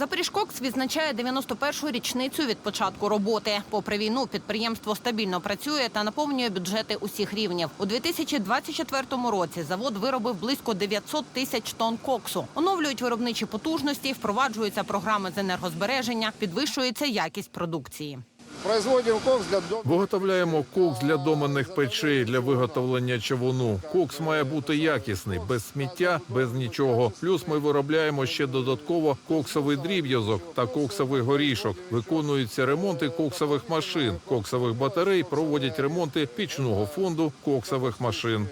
Запоріжкокс відзначає 91-ю річницю від початку роботи. Попри війну, підприємство стабільно працює та наповнює бюджети усіх рівнів. У 2024 році завод виробив близько 900 тисяч тонн коксу. Оновлюють виробничі потужності, впроваджуються програми з енергозбереження, підвищується якість продукції. Виготовляємо кокс для доменних печей для виготовлення чавуну. Кокс має бути якісний, без сміття, без нічого. Плюс ми виробляємо ще додатково коксовий дріб'язок та коксовий горішок. Виконуються ремонти коксових машин, коксових батарей, проводять ремонти пічного фонду коксових машин.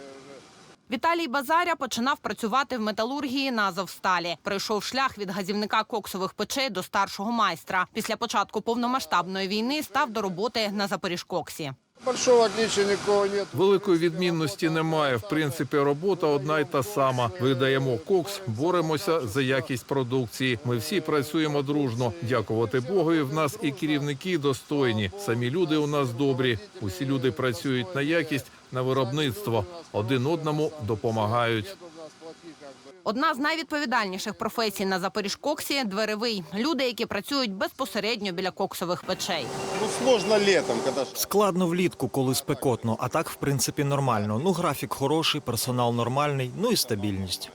Віталій Базаря починав працювати в металургії на Азовсталі. Пройшов шлях від газівника коксових печей до старшого майстра. Після початку повномасштабної війни став до роботи на Запоріжкоксі. Великої відмінності немає. В принципі, робота одна й та сама. Видаємо кокс, боремося за якість продукції. Ми всі працюємо дружно. Дякувати Богу, в нас і керівники достойні. Самі люди у нас добрі. Усі люди працюють на якість, на виробництво. Один одному допомагають. Одна з найвідповідальніших професій на Запоріжкоксі – дверевий. Люди, які працюють безпосередньо біля коксових печей. Ну сложно когда Складно влітку, коли спекотно, а так, в принципі, нормально. Ну, графік хороший, персонал нормальний, ну і стабільність.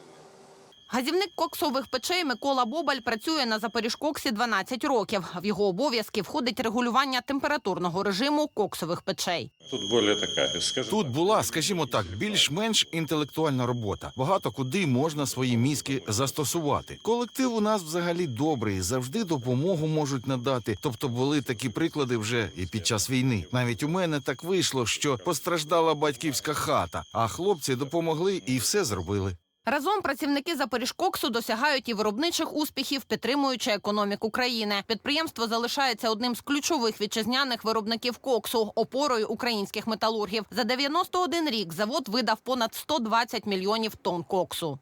Газівник коксових печей Микола Бобаль працює на Запоріжкоксі 12 років. В його обов'язки входить регулювання температурного режиму коксових печей. Тут более така, скажімо Тут була, скажімо так, більш-менш інтелектуальна робота. Багато куди можна свої мізки застосувати. Колектив у нас взагалі добрий, завжди допомогу можуть надати. Тобто були такі приклади вже і під час війни. Навіть у мене так вийшло, що постраждала батьківська хата, а хлопці допомогли і все зробили. Разом працівники Запоріжкоксу досягають і виробничих успіхів, підтримуючи економіку країни. Підприємство залишається одним з ключових вітчизняних виробників коксу, опорою українських металургів. За 91 рік завод видав понад 120 мільйонів тонн коксу.